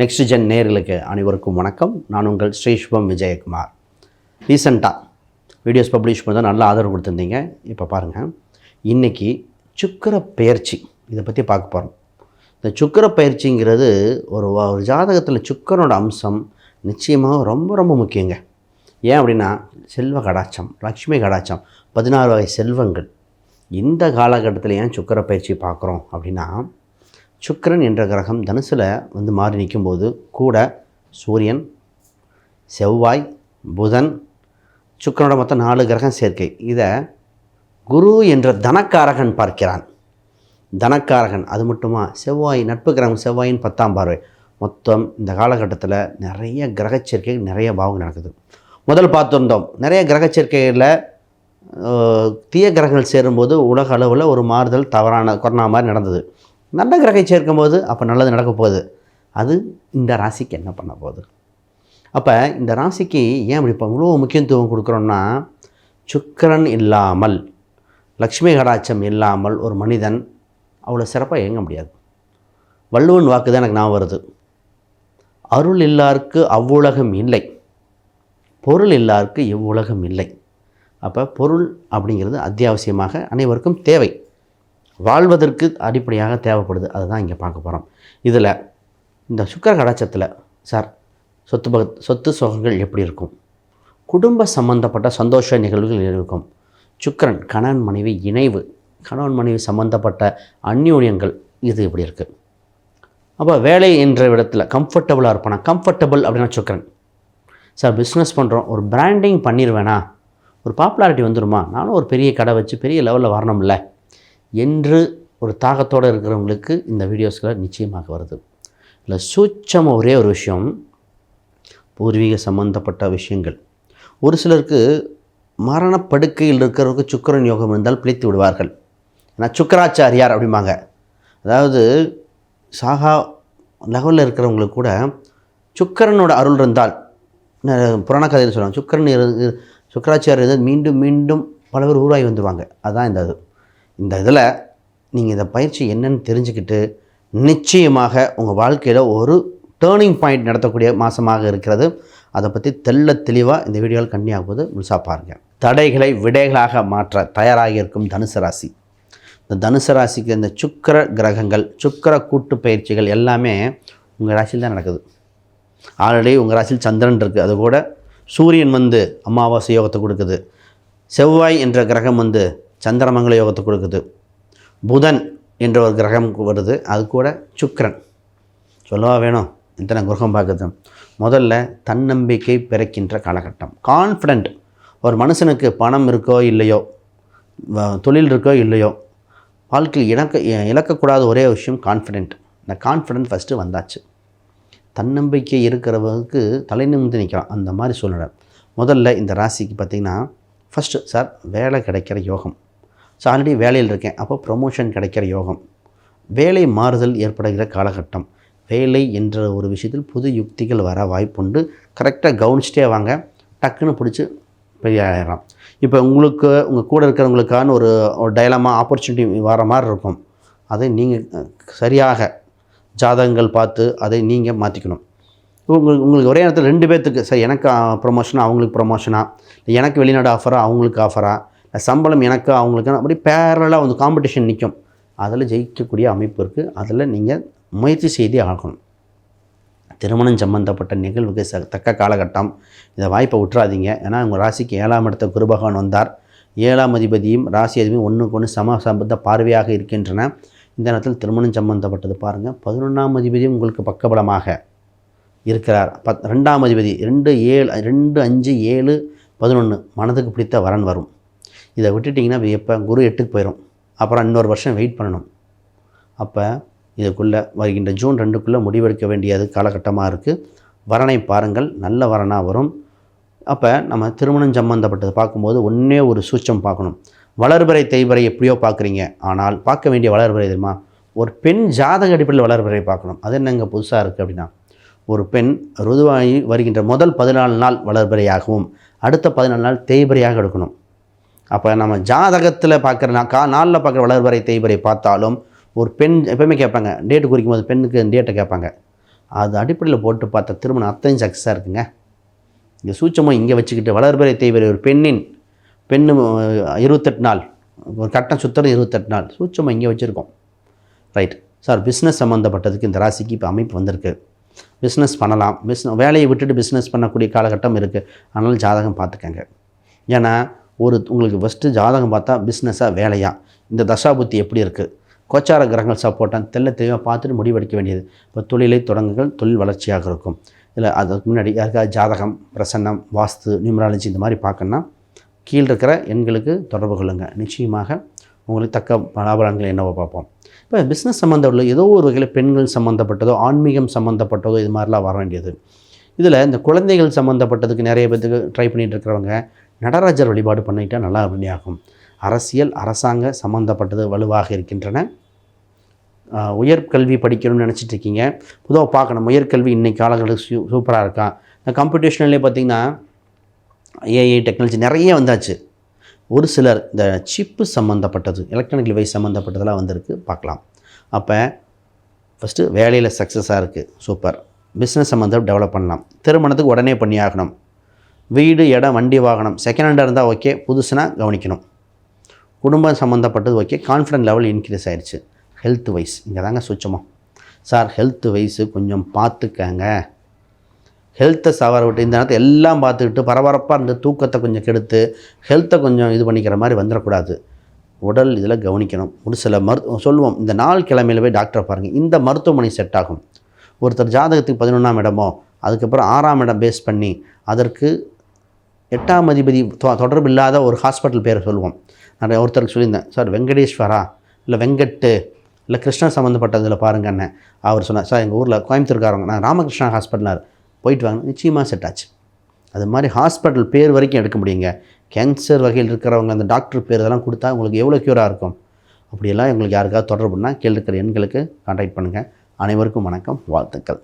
Next gen நேர்களுக்கு அனைவருக்கும் வணக்கம். நான் உங்கள் ஸ்ரீஷ்வம் விஜயகுமார். ரீசண்டாக வீடியோஸ் பப்ளிஷ் பண்ணி நல்ல ஆதரவு கொடுத்துருந்தீங்க. இப்போ பாருங்கள் இன்றைக்கி சுக்கர பயிற்சி. இதை பற்றி பார்க்க போகிறோம் இந்த சுக்கர பயிற்சிங்கிறது ஒரு ஒரு ஜாதகத்தில் சுக்கரனோட அம்சம் நிச்சயமாக ரொம்ப ரொம்ப முக்கியங்க. ஏன் அப்படின்னா செல்வ கடாச்சம் லக்ஷ்மி கடாச்சம் பதினாறு வகை செல்வங்கள். இந்த காலகட்டத்தில் ஏன் சுக்கர பயிற்சி பார்க்குறோம் அப்படின்னா சுக்கரன் என்ற கிரகம் தனுசில் வந்து மாறி நிற்கும்போது கூட சூரியன் செவ்வாய் புதன் சுக்கரனோட மொத்தம் நாலு கிரகம் சேர்க்கை. இதை குரு என்ற தனக்காரகன் பார்க்கிறான். தனக்காரகன் அது மட்டுமா? செவ்வாய் நட்பு கிரகம் செவ்வாயின் பத்தாம் பார்வை. மொத்தம் இந்த காலகட்டத்தில் நிறைய கிரக சேர்க்கை நிறைய பாவம் நடக்குது. முதல் பார்த்துருந்தோம். நிறைய கிரக சேர்க்கைகளில் தீய கிரகங்கள் சேரும்போது உலக அளவில் ஒரு மாறுதல் தவறான கொரோனா மாதிரி நடந்தது. நல்ல கிரகம் சேர்க்கும்போது அப்போ நல்லது நடக்க போகுது. அது இந்த ராசிக்கு என்ன பண்ண போகுது? அப்போ இந்த ராசிக்கு ஏன் அப்படி இப்போ இவ்வளோ முக்கியத்துவம் கொடுக்குறோன்னா சுக்கிரன் இல்லாமல் லக்ஷ்மி கடாட்சம் இல்லாமல் ஒரு மனிதன் அவ்வளோ சிறப்பாக இயங்க முடியாது. வள்ளுவன் வாக்கு தான் எனக்கு நான் வருது. அருள் இல்லாருக்கு அவ்வுலகம் இல்லை. பொருள் இல்லாருக்கு இவ்வுலகம் இல்லை. அப்போ பொருள் அப்படிங்கிறது அத்தியாவசியமாக அனைவருக்கும் தேவை. வாழ்வதற்கு அடிப்படையாக தேவைப்படுது. அதுதான் இங்கே பார்க்க போகிறோம். இதில் இந்த சுக்கர கடாச்சத்தில் சார் சொத்து பக சொத்து சுகங்கள் எப்படி இருக்கும்? குடும்ப சம்பந்தப்பட்ட சந்தோஷ நிகழ்வுகள் இருக்கும்? சுக்கிரன் கணவன் மனைவி இணைவு கணவன் மனைவி சம்பந்தப்பட்ட அந்யூன்யங்கள் இது இப்படி இருக்குது அப்போ வேலை என்ற இடத்துல கம்ஃபர்டபுளாக இருப்பானா? கம்ஃபர்டபுள் அப்படின்னா சுக்கரன். சார் பிஸ்னஸ் பண்ணுறோம் ஒரு பிராண்டிங் பண்ணிடுவேனா ஒரு பாப்புலாரிட்டி வந்துடுமா நானும் ஒரு பெரிய கடை வச்சு பெரிய லெவலில் வரணும்ல. என்று ஒரு தாகத்தோடு இருக்கிறவங்களுக்கு இந்த வீடியோஸ்களை நிச்சயமாக வருது. இல்லை சூட்சமாக ஒரே ஒரு விஷயம் பூர்வீக சம்பந்தப்பட்ட விஷயங்கள். ஒரு சிலருக்கு மரணப்படுக்கையில் இருக்கிறவருக்கு சுக்கிரன் யோகம் இருந்தால் பிழைத்து விடுவார்கள். ஏன்னா சுக்கராச்சாரியார் அப்படிம்பாங்க. அதாவது சாகா லெவலில் இருக்கிறவங்களுக்கு கூட சுக்கிரனோட அருள் இருந்தால் புராண கதையில் சொல்லுவாங்க சுக்கிரன் இரு சுக்கராச்சாரியர் மீண்டும் மீண்டும் பல பேர் உருவாகி வந்துடுவாங்க அதுதான் இந்த இது. இந்த இதில் நீங்கள் இந்த பயிற்சி என்னன்னு தெரிஞ்சுக்கிட்டு நிச்சயமாக உங்கள் வாழ்க்கையில் ஒரு டேர்னிங் பாயிண்ட் நடத்தக்கூடிய மாதமாக இருக்கிறது. அதை பற்றி தெள்ள தெளிவாக இந்த வீடியோவில் கண்ணியாக போது முழுசாக பாருங்கள் தடைகளை விடைகளாக மாற்ற தயாராகி இருக்கும் தனுசு ராசி. இந்த தனுசு ராசிக்கு இந்த சுக்கிர கிரகங்கள் சுக்கர கூட்டு பயிற்சிகள் எல்லாமே உங்கள் ராசியில் தான் நடக்குது. ஆல்ரெடி உங்கள் ராசியில் சந்திரன் இருக்குது அது கூட சூரியன் வந்து அமாவாசை யோகத்தை கொடுக்குது. செவ்வாய் என்ற கிரகம் வந்து சந்திரமங்கல யோகத்தை கொடுக்குது. புதன் என்ற ஒரு கிரகம் வருது. அது கூட சுக்கரன். சொல்லவா வேணும்? இத்தனை கிரகம் பார்க்குது. முதல்ல தன்னம்பிக்கை பிறக்கின்ற காலகட்டம். கான்ஃபிடென்ட் ஒரு மனுஷனுக்கு பணம் இருக்கோ இல்லையோ வ- தொழில் இருக்கோ இல்லையோ வாழ்க்கையில் இழக்க இழக்கக்கூடாத ஒரே விஷயம் கான்ஃபிடென்ட் இந்த கான்ஃபிடென்ட் ஃபஸ்ட்டு வந்தாச்சு. தன்னம்பிக்கை இருக்கிறவங்களுக்கு தலை நிமிர்ந்து நிற்கிறான். அந்த மாதிரி சூழ்நிலை. முதல்ல இந்த ராசிக்கு பார்த்திங்கன்னா ஃபஸ்ட்டு சார் வேலை கிடைக்கிற யோகம். ஸோ ஆல்ரெடி வேலையில் இருக்கேன். அப்போ ப்ரொமோஷன் கிடைக்கிற யோகம். வேலை மாறுதல் ஏற்படுகிற காலகட்டம். வேலை என்ற ஒரு விஷயத்தில் புது யுக்திகள் வர வாய்ப்புண்டு. கரெக்டாக கவனிச்சிட்டே வாங்க. டக்குன்னு பிடிச்சி பெரிய ஆயிடலாம். இப்போ உங்களுக்கு உங்கள் கூட இருக்கிறவங்களுக்கான ஒரு ஒரு டைலமா ஆப்பர்ச்சுனிட்டி வர மாதிரி இருக்கும். அதை நீங்கள் சரியாக ஜாதகங்கள் பார்த்து அதை நீங்கள் மாற்றிக்கணும் உங்களுக்கு உங்களுக்கு ஒரே நேரத்தில் ரெண்டு பேர்த்துக்கு சரி எனக்கு ப்ரொமோஷனா அவங்களுக்கு ப்ரொமோஷனா எனக்கு வெளிநாடு ஆஃபரா அவங்களுக்கு ஆஃபரா சம்பளம் எனக்கு அவங்களுக்கு அப்படி பேரலாக வந்து காம்படிஷன் நிற்கும் அதில் ஜெயிக்கக்கூடிய அமைப்பு இருக்குது அதில் நீங்கள் முயற்சி செய்தே ஆகணும். திருமணம் சம்பந்தப்பட்ட நிகழ்வுக்கு ச தக்க காலகட்டம். இந்த வாய்ப்பை விட்டுறாதீங்க. ஏன்னா உங்கள் ராசிக்கு ஏழாம் இடத்த குருபகவான் வந்தார். ஏழாம் அதிபதியும் ராசி அதிபதியும் ஒன்றுக்கு ஒன்று சம சம்பந்த பார்வையாக இருக்கின்றன. இந்த நேரத்தில் திருமணம் சம்பந்தப்பட்டது பாருங்கள் பதினொன்றாம் அதிபதியும் உங்களுக்கு பக்கபலமாக இருக்கிறார். பத் ரெண்டாம் அதிபதி ரெண்டு ஏழு ரெண்டு அஞ்சு ஏழு பதினொன்று மனதுக்கு பிடித்த வரன் வரும். இதை விட்டுட்டிங்கன்னா எப்போ? குரு எட்டுக்கு போயிடும் அப்புறம் இன்னொரு வருஷம் வெயிட் பண்ணணும். அப்போ இதுக்குள்ளே வருகின்ற ஜூன் ரெண்டுக்குள்ளே முடிவெடுக்க வேண்டியது காலகட்டமாக இருக்குது வரனை பாருங்கள் நல்ல வரனாக வரும். அப்போ நம்ம திருமணம் சம்பந்தப்பட்டது பார்க்கும்போது ஒன்றே ஒரு சூச்சம் பார்க்கணும். வளர்பிறை தேய்பறை எப்படியோ பார்க்குறீங்க. ஆனால் பார்க்க வேண்டிய வளர்பிறை தெரியுமா? ஒரு பெண் ஜாதக அடிப்படையில் வளர்பிறை பார்க்கணும். அது என்னங்க புதுசாக இருக்குது அப்படின்னா ஒரு பெண் ருதுவாகி வருகின்ற முதல் பதினாலு நாள் வளர்பிறையாகவும் அடுத்த பதினாலு நாள் தேய்பிறையாக எடுக்கணும். அப்போ நம்ம ஜாதகத்தில் பார்க்குற கா நாளில் பார்க்குற வளர்வரை தேய்வரை பார்த்தாலும் ஒரு பெண் எப்பவுமே கேட்பாங்க டேட்டு குறிக்கும் போது பெண்ணுக்கு டேட்டை கேட்பாங்க. அது அடிப்படையில் போட்டு பார்த்த திருமணம் அத்தையும் சக்ஸஸாக இருக்குங்க. இந்த சூட்சமாக இங்கே வச்சுக்கிட்டு வளர்பறை தேய்வரை ஒரு பெண்ணின் பெண்ணு இருபத்தெட்டு நாள் ஒரு கட்டம் சுத்தரம் இருபத்தெட்டு நாள். சூட்சமாக இங்கே வச்சுருக்கோம். ரைட் சார் பிஸ்னஸ் சம்மந்தப்பட்டதுக்கு இந்த ராசிக்கு இப்போ அமைப்பு வந்திருக்கு. பிஸ்னஸ் பண்ணலாம். பிஸ்னஸ் வேலையை விட்டுட்டு பிஸ்னஸ் பண்ணக்கூடிய காலகட்டம் இருக்குது அதனால் ஜாதகம் பார்த்துக்கங்க. ஏன்னா ஒரு உங்களுக்கு ஃபஸ்ட்டு ஜாதகம் பார்த்தா பிஸ்னஸாக வேலையா? இந்த தசாபுத்தி எப்படி இருக்குது கோச்சார கிரகங்கள் சப்போர்ட்டாக தெல்ல தெளிவாக பார்த்துட்டு முடிவெடுக்க வேண்டியது. இப்போ தொழிலை தொடங்குங்கள் தொழில் வளர்ச்சியாக இருக்கும். இல்லை அதுக்கு முன்னாடி யாருக்காவது ஜாதகம் பிரசன்னம் வாஸ்து நியூமராலஜி இந்த மாதிரி பார்க்கணுன்னா கீழ் இருக்கிற எண்களுக்கு தொடர்பு கொள்ளுங்கள் நிச்சயமாக உங்களுக்கு தக்க பலாபலன்கள் என்னவோ பார்ப்போம். இப்போ பிஸ்னஸ் சம்மந்தப்பட்ட ஏதோ ஒரு வகையில் பெண்கள் சம்மந்தப்பட்டதோ ஆன்மீகம் சம்மந்தப்பட்டதோ இது மாதிரிலாம் வர வேண்டியது. இதில் இந்த குழந்தைகள் சம்மந்தப்பட்டதுக்கு நிறைய பேத்துக்கு ட்ரை பண்ணிகிட்டு இருக்கிறவங்க நடராஜர் வழிபாடு பண்ணிட்டா நல்லா ஆகும் அரசியல் அரசாங்க சம்மந்தப்பட்டது வலுவாக இருக்கின்றன. உயர்கல்வி படிக்கணும்னு நினச்சிட்டு இருக்கீங்க புதுவாக பார்க்கணும் உயர்கல்வி இன்றைக்கி காலங்களுக்கு சூ சூப்பராக இருக்கா? இந்த கம்ப்யூட்டேஷன்லேயே பார்த்தீங்கன்னா ஏஐ டெக்னாலஜி நிறைய வந்தாச்சு. ஒரு சிலர் இந்த சிப்பு சம்மந்தப்பட்டது எலக்ட்ரானிக் டிவைஸ் சம்மந்தப்பட்டதெல்லாம் வந்திருக்கு. பார்க்கலாம். அப்போ ஃபஸ்ட்டு வேலையில் சக்ஸஸாக இருக்குது சூப்பர். பிஸ்னஸ் சம்மந்தம் டெவலப் பண்ணலாம். திருமணத்துக்கு உடனே பண்ணி ஆகணும் வீடு இடம் வண்டி வாகனம். செகண்ட் ஹேண்டாக இருந்தால் ஓகே புதுசுனா கவனிக்கணும். குடும்பம் சம்மந்தப்பட்டது ஓகே கான்ஃபிடன்ட் லெவல் இன்க்ரீஸ் ஆயிடுச்சு ஹெல்த் வைஸ் இங்கே தாங்க சுச்சமாக சார் ஹெல்த் வைஸு கொஞ்சம் பார்த்துக்கங்க ஹெல்த்தை சவார விட்டு இந்த நேரத்தை எல்லாம் பார்த்துக்கிட்டு பரபரப்பாக இருந்து தூக்கத்தை கொஞ்சம் கெடுத்து ஹெல்த்தை கொஞ்சம் இது பண்ணிக்கிற மாதிரி வந்துடக்கூடாது. உடல் இதில் கவனிக்கணும். ஒரு சில மருத்துவ சொல்லுவோம் இந்த நாள் கிழமையில போய் டாக்டரை பாருங்கள் இந்த மருத்துவமனை செட் ஆகும். ஒருத்தர் ஜாதகத்துக்கு பதினொன்றாம் இடமோ அதுக்கப்புறம் ஆறாம் இடம் பேஸ் பண்ணி அதற்கு எட்டாம் அதிபதி தொ- தொடர்பு இல்லாத ஒரு ஹாஸ்பிட்டல் பேரை சொல்லுவோம் நான் ஒருத்தருக்கு சொல்லியிருந்தேன் சார் வெங்கடேஸ்வரா இல்லை வெங்கட்டு இல்லை கிருஷ்ணன் சம்மந்தப்பட்டதில் பாருங்கண்ணே அவர் சொன்னார் சார் எங்கள் ஊரில் கோயம்புத்தூர்காரவங்க நான் ராமகிருஷ்ணா ஹாஸ்பிட்டலார் போயிட்டு வாங்க நிச்சயமாக செட் ஆச்சு. அது மாதிரி ஹாஸ்பிட்டல் பேர் வரைக்கும் எடுக்க முடியுங்க. கேன்சர் வகையில் இருக்கிறவங்க அந்த டாக்டர் பேர் இதெல்லாம் கொடுத்தா உங்களுக்கு எவ்வளோ க்யூராக இருக்கும். அப்படியெல்லாம் எங்களுக்கு யாருக்காவது தொடர்புன்னா கீழே இருக்கிற எண்களுக்கு கான்டாக்ட் பண்ணுங்கள் அனைவருக்கும் வணக்கம் வாழ்த்துக்கள்.